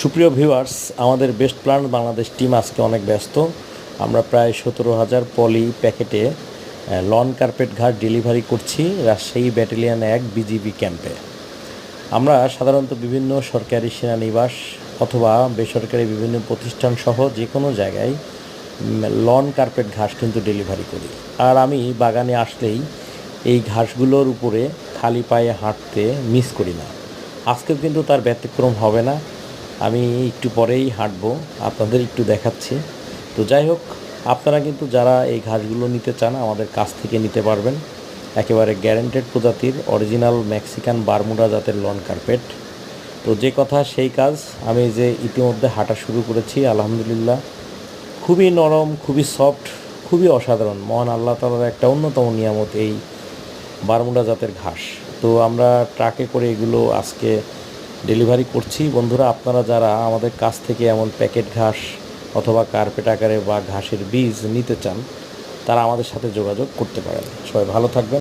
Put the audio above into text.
সুপ্রিয় ভিউয়ার্স, আমাদের best plan Bangladesh team আজকে অনেক ব্যস্ত। আমরা প্রায় সতেরো হাজার পলি প্যাকেটে লন কার্পেট ঘাট ডেলিভারি করছি রাজশাহী ব্যাটালিয়ান এক বিজিবি ক্যাম্পে। আমরা সাধারণত বিভিন্ন সরকারি সেনানিবাস অথবা বেসরকারি বিভিন্ন প্রতিষ্ঠান সহ যে কোনো জায়গায় লন কার্পেট ঘাস কিন্তু ডেলিভারি করি। আর আমি বাগানে আসলেই এই ঘাসগুলোর উপরে খালি পায়ে হাঁটতে মিস করি না। আজকেও কিন্তু তার ব্যতিক্রম হবে না। আমি একটু পরেই হাঁটবো, আপনাদের একটু দেখাচ্ছি। তো যাই হোক, আপনারা কিন্তু যারা এই ঘাসগুলো নিতে চান, আমাদের কাছ থেকে নিতে পারবেন। একেবারে গ্যারেন্টেড প্রজাতির অরিজিনাল মেক্সিকান বারমুডা জাতের লন কার্পেট তো যে কথা, সেই কাজ আমি যে ইতিমধ্যে হাঁটা শুরু করেছি, আলহামদুলিল্লাহ। খুবই নরম, খুবই সফট খুবই অসাধারণ। মহান আল্লাহ তালার একটা অন্যতম নিয়ামত এই বারমুডা জাতের ঘাস। তো আমরা ট্রাকে করে এগুলো আজকে ডেলিভারি করছি। বন্ধুরা, আপনারা যারা আমাদের কাছ থেকে এমন প্যাকেট ঘাস অথবা কার্পেট আকারে বা ঘাসের বীজ নিতে চান, তারা আমাদের সাথে যোগাযোগ করতে পারেন। সবাই ভালো থাকবেন।